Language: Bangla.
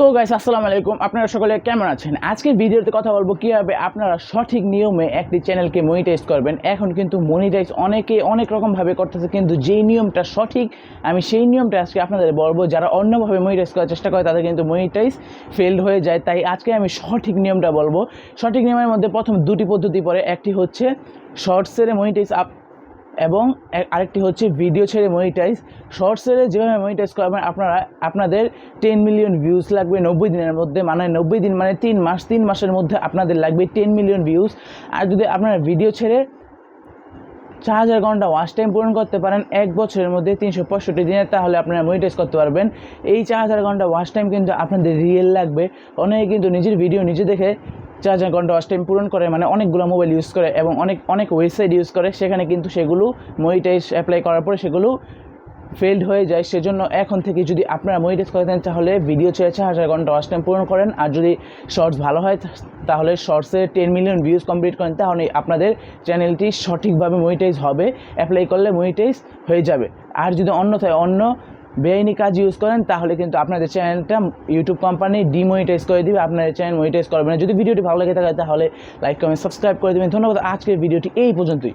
তো গাইস আসসালামু আলাইকুম। আপনারা সকলে কেমন আছেন? আজকের ভিডিওতে কথা বলব কীভাবে আপনারা সঠিক নিয়মে একটি চ্যানেলকে মনিটাইজ করবেন। এখন কিন্তু মনিটাইজ অনেকে অনেক রকমভাবে করতেছে, কিন্তু যেই নিয়মটা সঠিক, আমি সেই নিয়মটা আজকে আপনাদের বলব। যারা অন্যভাবে মনিটাইজ করার চেষ্টা করে, তাদের কিন্তু মনিটাইজ ফেলড হয়ে যায়। তাই আজকে আমি সঠিক নিয়মটা বলব। সঠিক নিয়মের মধ্যে প্রথম দুটি পদ্ধতি পড়ে একটি হচ্ছে শর্টসের মনিটাইজ আপ এবং আরেকটি হচ্ছে ভিডিও ছেড়ে মনিটাইজ শর্টস ছেড়ে যেভাবে মনিটাইজ করবেন আপনারা, আপনাদের টেন মিলিয়ন ভিউজ লাগবে নব্বই দিনের মধ্যে মানে নব্বই দিন মানে তিন মাস, তিন মাসের মধ্যে আপনাদের লাগবে টেন মিলিয়ন ভিউজ আর যদি আপনারা ভিডিও ছেড়ে চার হাজার ঘণ্টা ওয়াচ টাইম পূরণ করতে পারেন, এক বছরের মধ্যে তিনশো পঁয়ষট্টি দিনে তাহলে আপনারা মনিটাইজ করতে পারবেন। এই চার হাজার ঘণ্টা ওয়াচ টাইম কিন্তু আপনাদের রিয়েল লাগবে। অনেকে কিন্তু নিজের ভিডিও নিজে দেখে চার হাজার ঘণ্টা ওয়াচ টাইম পূরণ করে মানে অনেকগুলো মোবাইল ইউজ করে এবং অনেক অনেক ওয়েবসাইট ইউজ করে, সেখানে কিন্তু সেগুলো মনিটাইজ অ্যাপ্লাই করার পরে সেগুলো ফেলড হয়ে যায়। সেজন্য এখন থেকে যদি আপনারা মনিটাইজ করে দেন, তাহলে ভিডিও চার হাজার ঘণ্টা ওয়াচ টাইম পূরণ করেন। আর যদি শর্টস ভালো হয়, তাহলে শর্টসে টেন মিলিয়ন ভিউজ কমপ্লিট করেন, তাহলে আপনাদের চ্যানেলটি সঠিকভাবে মনিটাইজ হবে। অ্যাপ্লাই করলে মনিটাইজ হয়ে যাবে। আর যদি অন্যথায় অন্য বেআইনি কাজ ইউজ করেন, তাহলে কিন্তু আপনাদের চ্যানেলটা ইউটিউব কোম্পানি ডিমনিটাইজ করে দিবে আপনাদের চ্যানেল মনিটাইজ করবে না। যদি ভিডিওটি ভালো লেগে থাকে তাহলে লাইক কমেন্ট সাবস্ক্রাইব করে দেবেন। ধন্যবাদ, আজকের ভিডিওটি এই পর্যন্তই।